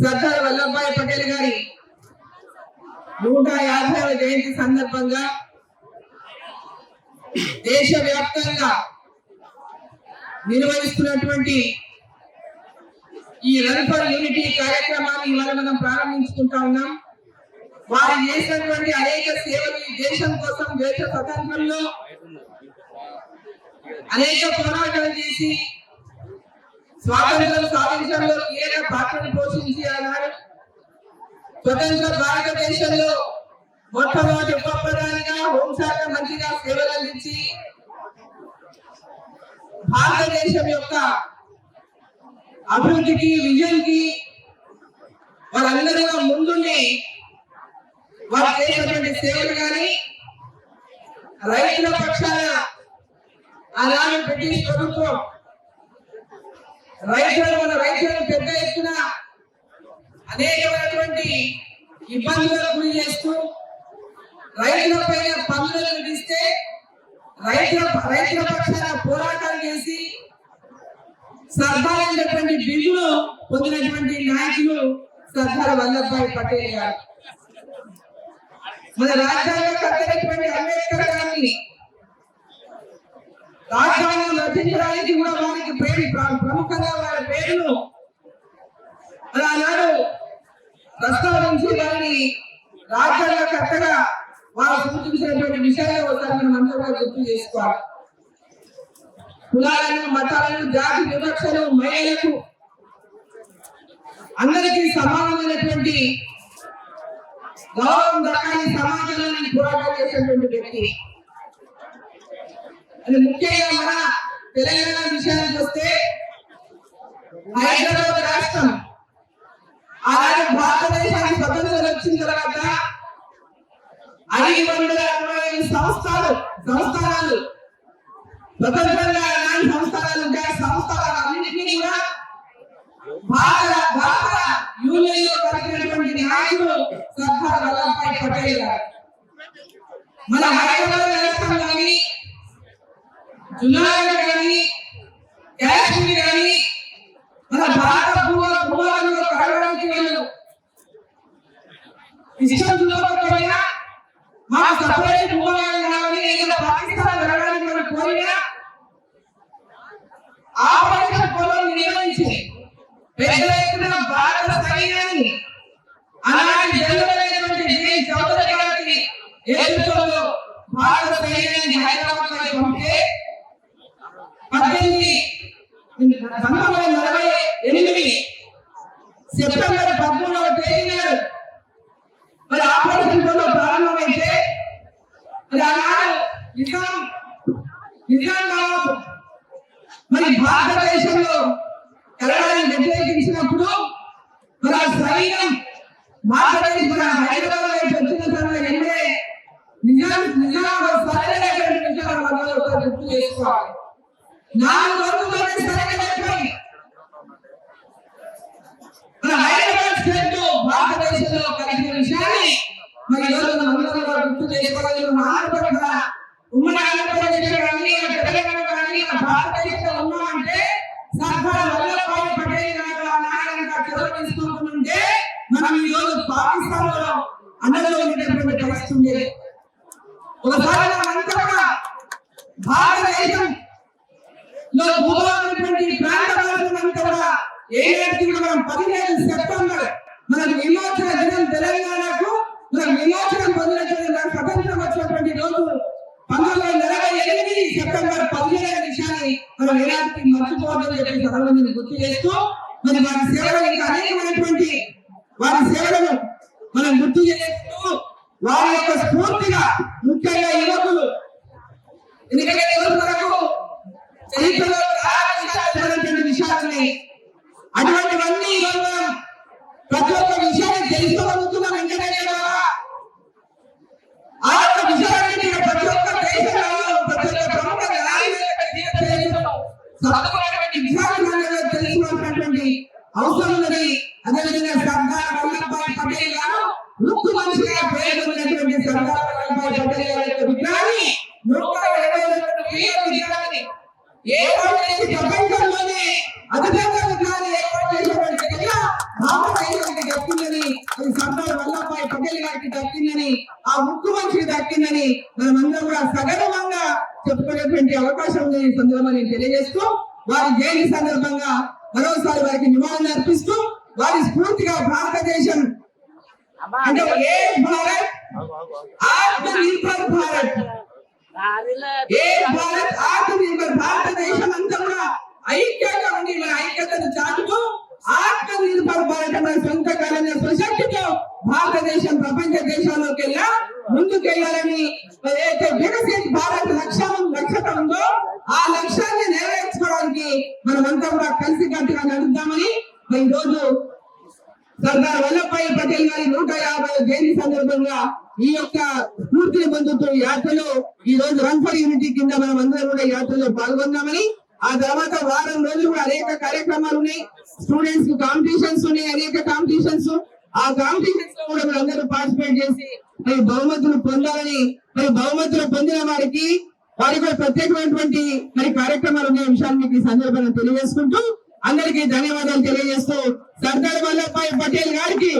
సర్దార్ వల్లభాయ్ పటేల్ గారి నూట యాభైవ జయంతి సందర్భంగా దేశవ్యాప్తంగా నిర్వహిస్తున్నటువంటి ఈ రన్ ఫర్ యూనిటీ కార్యక్రమాన్ని ఇవాళ మనం ప్రారంభించుకుంటా ఉన్నాం. వారు చేసినటువంటి అనేక సేవలు ఈ దేశం కోసం దేశ స్వతంత్రంలో అనేక పోరాటాలు చేసి స్వాతంత్రం సాధించడంలో కీలక పాత్రను పోషించి అన్నారు స్వతంత్ర భారతదేశంలో మొట్టమొదటి ఉప ప్రధానిగా హోంశాఖ మంత్రిగా సేవలు అందించి భారతదేశం యొక్క అభివృద్ధికి విజయంకి కి ముందుండి వారు చేసినటువంటి సేవలు కానీ రైతుల పక్షాన అలాగే బ్రిటిష్ ప్రభుత్వం రైతులు మన రైతులను పెద్ద ఎత్తున అనేకమైనటువంటి ఇబ్బందులకు గురి చేస్తూ రైతుల పైన పన్నులను విధిస్తే రైతుల రైతుల పక్షాన పోరాటాలు చేసి సర్దార్ అనేటువంటి బిల్లును పొందినటువంటి నాయకులు సర్దార్ వల్లభాయ్ పటేల్ గారు. మన రాజ్యాంగ కర్తైనటువంటి అంబేద్కర్ గారిని రాజ్యాంగం రచించడానికి కూడా వారికి పేరు ప్రముఖంగా వారి పేరును మరి ఆనాడు ప్రస్తావించి వారిని రాజ్యాంగకర్తగా వారు సూచించినటువంటి విషయాలు ఒకసారి మనం అందరూ గుర్తు చేసుకోవాలి. కులాలను మతాలను జాతి వివక్షను మహిళలకు అందరికీ సమానమైనటువంటి గౌరవం దక్కాలి సమాజంలో పోరాటం చేసినటువంటి వ్యక్తి అది ముఖ్యంగా మన తెలంగాణ విషయానికి వస్తే హైదరాబాద్ రాష్ట్రం అలాగే భారతదేశానికి స్వతంత్రం వచ్చిన తర్వాత ఐదు వందల అరవై ఐదు సంస్థలు సంస్థానాలు స్వతంత్రంగా అలాంటి సంస్థానాలు ఉంటాయి. అన్నింటినీ కూడా భారత భారత యూనియన్లో కలిగినటువంటి నాయకులు సర్దార్ వల్లభాయ్ పటేల్ మన జునాగఢ్ కానీ కాశ్మీర్ కానీ మన భారత భూ భూభాగంలో కడగడానికి వెళ్ళదు. ఇష్టం చూడకపోయినా మాకు సపరేట్ భూభాగం కావాలి లేదా పాకిస్తాన్ వెళ్ళడానికి మనం కోరినా ఆపరేషన్ పొలం నిర్వహించి పెద్ద ఎత్తున భారత సైన్యాన్ని అలాంటి జనరలైనటువంటి జై చౌదరి గారికి నేతృత్వంలో భారత సైన్యాన్ని హైదరాబాద్ పంపితే పంతొమ్మిది వందల నలభై ఎనిమిది సెప్టెంబర్ పదమూడవ తేదీన మరి ఆపరేషన్ పోలో ప్రారంభమైతే మరి ఆనాడు నిజాం నిజాం నవాబు మరి భారతదేశంలో కలడాన్ని వ్యతిరేకించినప్పుడు మరి ఆ సైన్యం భారతదేశం మన హైదరాబాద్ వైపు వచ్చిన తర్వాత ఎండే నిజాం నిజాం సరైనటువంటి విషయాలు గుర్తు చేసుకోవాలి. నాలుగు రోజుల్లోనే మన హైదరాబాద్ స్టేట్ భారతదేశంలో కలిగిన విషయాన్ని మరి ఈరోజు మనం కూడా గుర్తు చేసుకోవాలి. ఆంధ్రప్రదేశ్ ఉమ్మడి ఆంధ్రప్రదేశ్ కానీ తెలంగాణ కానీ భారతదేశంలో ఉన్నామంటే సర్దార్ వల్లభాయ్ పటేల్ మనం ఈ రోజు పాకిస్తాన్లో అండలో ఉండేటువంటి పరిస్థితి ఒకసారి కూడా భారతదేశం లో భూభాగమైనటువంటి ప్రాంతాలంతా కూడా ఏనాటికి కూడా మనం పదిహేను సెప్టెంబర్ మన విమోచన దినం తెలంగాణకు మన విమోచన పొందినటువంటి మన స్వతంత్రం వచ్చినటువంటి రోజు పంతొమ్మిది వందల నలభై ఎనిమిది సెప్టెంబర్ పదిహేను విషయాన్ని మనం ఏనాటికి మర్చిపోవద్దని చెప్పి సభలో గుర్తు చేస్తూ మరి వారి సేవలు ఇంకా అనేకమైనటువంటి వారి సేవలను మనం గుర్తు చేస్తూ వారి యొక్క స్ఫూర్తిగా ముఖ్యంగా యువకులు ఎందుకంటే ఈరోజు చరిత్రలో ఆరాధించాల్సినటువంటి విషయాలని అటువంటివన్నీ మనం ప్రతి ఒక్క విషయాన్ని తెలుసుకోగలుగుతున్నాం ఇంటర్నెట్ ఆ యొక్క విషయాన్ని ప్రతి ఒక్క దేశంలో ప్రతి ఒక్క ప్రముఖ చదువుకున్నటువంటి విషయాలు తెలుసుకోవాల్సినటువంటి అవసరం ఉన్నది. అదేవిధంగా సర్దార్ వల్లభాయ్ పటేల్ గారు ముక్కు మనిషిగా పేరు ఉన్నటువంటి సర్దార్ వల్లభాయ్ పటేల్ గారి యొక్క విగ్రహాన్ని ఆంధ్రప్రదేశ్కి దక్కిందని అది సర్దార్ వల్లభాయ్ పటేల్ గారికి దక్కిందని ఆ ముఖ్యమంత్రికి దక్కిందని మనమందరం కూడా సగర్వంగా చెప్పుకునేటువంటి అవకాశం ఉంది ఈ సందర్భంగా నేను తెలియజేస్తూ వారి జైలు సందర్భంగా మరోసారి వారికి నివాళులు అర్పిస్తూ వారి స్ఫూర్తిగా భారతదేశం అంటే ఏ భారత్ ఆత్మనిర్భర్ భారత్. ఏ భారత్ ఆత్మనిర్భర్ వికసిత్ భారత్ లక్ష్యం లక్ష్యత ఉందో ఆ లక్ష్యాన్ని నెరవేర్చుకోవడానికి మనమంతా కూడా కలిసి కట్టుగా నడుద్దామని ఈ రోజు సర్దార్ వల్లభాయ్ పటేల్ గారి నూట యాభై జయంతి సందర్భంగా ఈ యొక్క స్ఫూర్తిని పొందుతూ యాత్రలో ఈ రోజు రన్ ఫర్ యూనిటీ కింద మనం అందరం కూడా యాత్రలో పాల్గొన్నామని ఆ తర్వాత వారం రోజులు కూడా అనేక కార్యక్రమాలు ఉన్నాయి. స్టూడెంట్స్కు కాంపిటీషన్స్ ఉన్నాయి అనేక కాంపిటీషన్స్ ఆ కాంపిటీషన్స్లో కూడా అందరూ పార్టిసిపేట్ చేసి మరి బహుమతులు పొందాలని మరి బహుమతులు పొందిన వారికి వారికి ప్రత్యేకమైనటువంటి మరి కార్యక్రమాలు ఉన్న విషయాలు మీకు ఈ సందర్భంగా తెలియజేసుకుంటూ అందరికీ ధన్యవాదాలు తెలియజేస్తూ సర్దార్ వల్లభాయ్ పటేల్ గారికి.